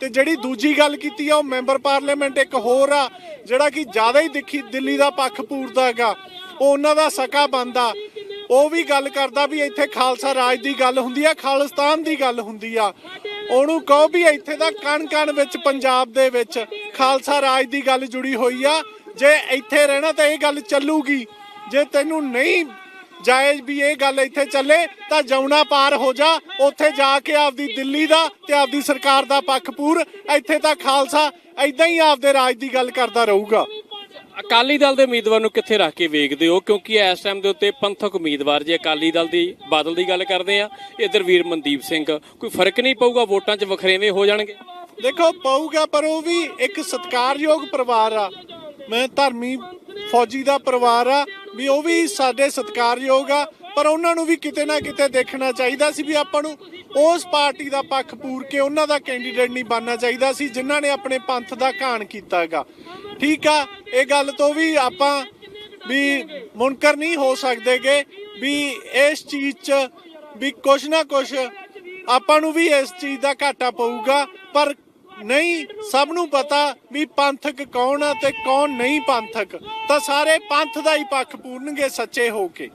ਤੇ ਜਿਹੜੀ ਦੂਜੀ ਗੱਲ ਕੀਤੀ ਆ, ਉਹ ਮੈਂਬਰ ਪਾਰਲੀਮੈਂਟ ਇੱਕ ਹੋਰ ਆ, ਜਿਹੜਾ ਕਿ ਜ਼ਿਆਦਾ ਹੀ ਦਿਖੀ ਦਿੱਲੀ ਦਾ ਪੱਖ ਪੂਰਦਾ ਹੈਗਾ, ਉਹ ਉਹਨਾਂ ਦਾ ਸਕਾ ਬੰਦਾ। ਉਹ ਵੀ ਗੱਲ ਕਰਦਾ ਵੀ ਇੱਥੇ ਖਾਲਸਾ ਰਾਜ ਦੀ ਗੱਲ ਹੁੰਦੀ ਆ, ਖਾਲਿਸਤਾਨ ਦੀ ਗੱਲ ਹੁੰਦੀ ਆ। ਉਹਨੂੰ ਕਹੋ ਵੀ ਇੱਥੇ ਦਾ ਕਣ ਕਣ ਵਿੱਚ ਪੰਜਾਬ ਦੇ ਵਿੱਚ ਖਾਲਸਾ ਰਾਜ ਦੀ ਗੱਲ ਜੁੜੀ ਹੋਈ ਆ। ਜੇ ਇੱਥੇ ਰਹਿਣਾ ਤਾਂ ਇਹ ਗੱਲ ਚੱਲੂਗੀ। ਜੇ ਤੈਨੂੰ ਨਹੀਂ ਜਾਇਜ਼ ਵੀ ਇਹ ਗੱਲ ਇੱਥੇ ਚੱਲੇ ਤਾਂ ਜਮਨਾ ਪਾਰ ਹੋ ਜਾ। ਉੱਥੇ ਜਾ ਕੇ ਆਪਦੀ ਦਿੱਲੀ ਦਾ ਤੇ ਆਪਦੀ ਸਰਕਾਰ ਦਾ ਪੱਖ ਪੂਰ। ਇੱਥੇ ਤਾਂ ਖਾਲਸਾ ਐਦਾਂ ਹੀ ਆਪਦੇ ਰਾਜ ਦੀ ਗੱਲ ਕਰਦਾ ਰਹੂਗਾ। ਅਕਾਲੀ ਦਲ ਦੇ ਉਮੀਦਵਾਰ ਨੂੰ ਕਿੱਥੇ ਰੱਖ ਕੇ ਵੇਖਦੇ ਹੋ? ਕਿਉਂਕਿ ਇਸ ਟਾਈਮ ਦੇ ਉੱਤੇ ਪੰਥਕ ਉਮੀਦਵਾਰ ਜੇ ਅਕਾਲੀ ਦਲ ਦੀ ਬਾਦਲ ਦੀ ਗੱਲ ਕਰਦੇ ਆ ਇਧਰ ਵੀਰ ਮਨਦੀਪ ਸਿੰਘ ਕੋਈ ਫ਼ਰਕ ਨਹੀਂ ਪਊਗਾ? ਵੋਟਾਂ 'ਚ ਵਖਰੇਵੇਂ ਹੋ ਜਾਣਗੇ। ਦੇਖੋ ਪਊਗਾ ਪਰ ਉਹ ਵੀ ਇੱਕ ਸਤਿਕਾਰਯੋਗ ਪਰਿਵਾਰ ਆ। ਮੈਂ ਧਰਮੀ ਫੌਜੀ ਦਾ ਪਰਿਵਾਰ ਆ, ਵੀ ਉਹ ਵੀ ਸਾਡੇ ਸਤਿਕਾਰਯੋਗ ਆ, ਪਰ ਉਹਨਾਂ ਨੂੰ ਵੀ ਕਿਤੇ ਨਾ ਕਿਤੇ ਦੇਖਣਾ ਚਾਹੀਦਾ ਸੀ ਵੀ ਆਪਾਂ ਨੂੰ ਉਸ ਪਾਰਟੀ ਦਾ ਪੱਖ ਪੂਰ ਕੇ ਉਹਨਾਂ ਦਾ ਕੈਂਡੀਡੇਟ ਨਹੀਂ ਬਣਨਾ ਚਾਹੀਦਾ ਸੀ, ਜਿਨ੍ਹਾਂ ਨੇ ਆਪਣੇ ਪੰਥ ਦਾ ਘਾਣ ਕੀਤਾ ਹੈਗਾ ਠੀਕ ਆ, ਇਹ ਗੱਲ ਤੋਂ ਵੀ ਆਪਾਂ ਵੀ ਮੁਨਕਰ ਨਹੀਂ ਹੋ ਸਕਦੇਗੇ ਵੀ ਇਸ ਚੀਜ਼ 'ਚ ਵੀ ਕੁਛ ਨਾ ਕੁਛ ਆਪਾਂ ਨੂੰ ਵੀ ਇਸ ਚੀਜ਼ ਦਾ ਘਾਟਾ ਪਊਗਾ, ਪਰ ਨਹੀਂ, ਸਭ ਨੂੰ ਪਤਾ ਵੀ ਪੰਥਕ ਕੌਣ ਆ ਤੇ ਕੌਣ ਨਹੀਂ ਪੰਥਕ। ਤਾਂ ਸਾਰੇ ਪੰਥ ਦਾ ਹੀ ਪੱਖ ਪੂਰਨਗੇ ਸੱਚੇ ਹੋ ਕੇ।